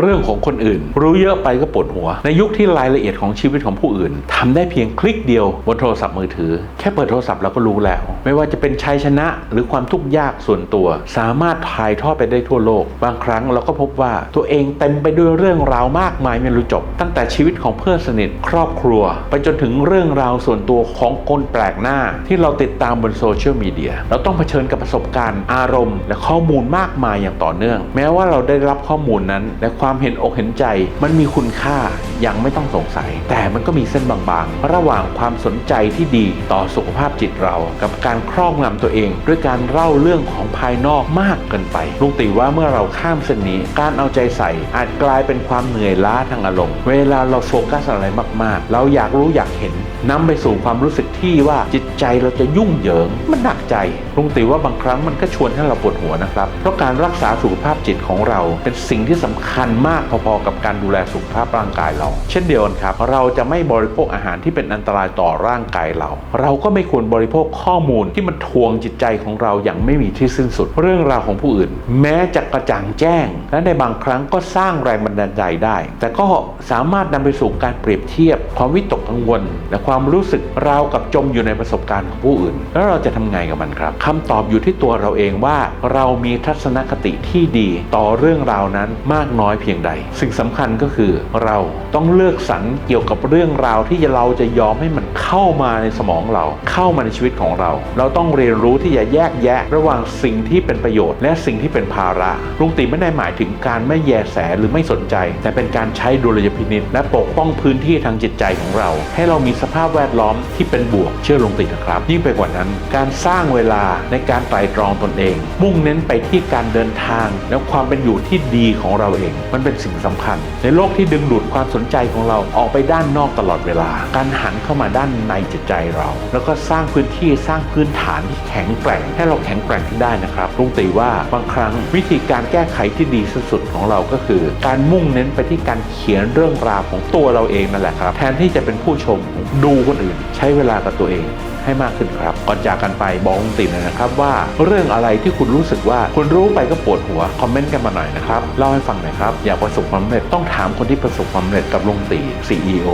เรื่องของคนอื่น รู้เยอะไปก็ปวดหัว ในยุคที่รายละเอียดของชีวิตของผู้อื่นทำได้เพียงคลิกเดียวบนโทรศัพท์มือถือ แค่เปิดโทรศัพท์เราก็รู้แล้ว ไม่ว่าจะเป็นชัยชนะหรือความทุกข์ยากส่วนตัว สามารถถ่ายทอดไปได้ทั่วโลก บางครั้งเราก็พบว่าตัวเองเต็มไปด้วยเรื่องราวมากมายไม่รู้จบ ตั้งแต่ชีวิตของเพื่อนสนิทครอบครัว ไปจนถึงเรื่องราวส่วนตัวของคนแปลกหน้า ที่เราติดตามบนโซเชียลมีเดียเราต้องเผชิญกับประสบการณ์อารมณ์ และข้อมูลมากมายอย่างต่อเนื่อง แม้ว่าเราได้รับข้อมูลนั้นและความเห็นอกเห็นใจ มันมีคุณค่ายังไม่ต้องสงสัย แต่มันก็มีเส้นบางๆ ระหว่างความสนใจที่ดีต่อสุขภาพจิตเรา กับการครอบงำตัวเอง ด้วยการเล่าเรื่องของภายนอกมากเกินไปลุงตีว่าเมื่อเราข้ามเส้นนี้ การเอาใจใส่ อาจกลายเป็นความเหนื่อยล้าทางอารมณ์ เวลาเราโฟกัสอะไรมากๆ เราอยากรู้อยากเห็นนำไปสู่ความรู้สึกที่ว่าจิตใจเราจะยุ่งเหยิง มันหนักใจลุงตีว่าบางครั้งมันก็ชวนให้เราปวดหัวนะครับ เพราะการรักษาสุขภาพจิตของเราเป็นสิ่งที่สำคัญมากพอๆกับการดูแลสุขภาพร่างกายเรา เช่นเดียวกันครับ เราจะไม่บริโภคอาหารที่เป็นอันตรายต่อร่างกายเรา เราก็ไม่ควรบริโภคข้อมูลที่มันทวงจิตใจของเราอย่างไม่มีที่สิ้นสุด เรื่องราวของผู้อื่น แม้จะกระจ่างแจ้ง และในบางครั้งก็สร้างแรงบันดาลใจได้ แต่ก็สามารถนำไปสู่การเปรียบเทียบ ความวิตกกังวล และความรู้สึกราวกับจมอยู่ในประสบการณ์ของผู้อื่น แล้วเราจะทำไงกับมันครับคำตอบอยู่ที่ตัวเราเองว่า เรามีทัศนคติที่ดีต่อเรื่องราวนั้นมากน้อยเพียงใด สิ่งสำคัญก็คือเราต้องเลือกสรรเกี่ยวกับเรื่องราวที่เราจะยอมให้มันเข้ามาในสมองเรา เข้ามาในชีวิตของเรา เราต้องเรียนรู้ที่จะแยกแยะ ระหว่างสิ่งที่เป็นประโยชน์ และสิ่งที่เป็นภาระลุงตีไม่ได้หมายถึงการไม่แยแสหรือไม่สนใจ แต่เป็นการใช้ดุลยพินิจและปกป้องพื้นที่ทางจิตใจของเรา ให้เรามีสภาพแวดล้อมที่เป็นบวกเชื่อลุงตีนะครับ ยิ่งไปกว่านั้น การสร้างเวลาในการไตรตรองตนเอง มุ่งเน้นไปที่การเดินทางและความเป็นอยู่ที่ดีของเราเองมันเป็นสิ่งสำคัญ ในโลกที่ดึงดูดความสนใจของเราออกไปด้านนอกตลอดเวลา การหันเข้ามาด้านในจิตใจเรา แล้วก็สร้างพื้นที่สร้างพื้นฐานที่แข็งแกร่ง ให้เราแข็งแกร่งขึ้นได้นะครับลุงตีว่าบางครั้งวิธีการแก้ไขที่ดีสุดของเราก็คือ การมุ่งเน้นไปที่การเขียนเรื่องราวของตัวเราเองนั่นแหละครับแทนที่จะเป็นผู้ชมดูคนอื่น ใช้เวลากับตัวเองให้มากขึ้นครับ ก่อนจากกันไปบอกลุงติ๋มเลยนะครับว่าเรื่องอะไรที่คุณรู้สึกว่าคุณรู้ไปก็ปวดหัว คอมเมนต์กันมาหน่อยนะครับ เล่าให้ฟังหน่อยครับอยากประสบความสำเร็จต้องถามคนที่ประสบความสำเร็จกับลงตี CEO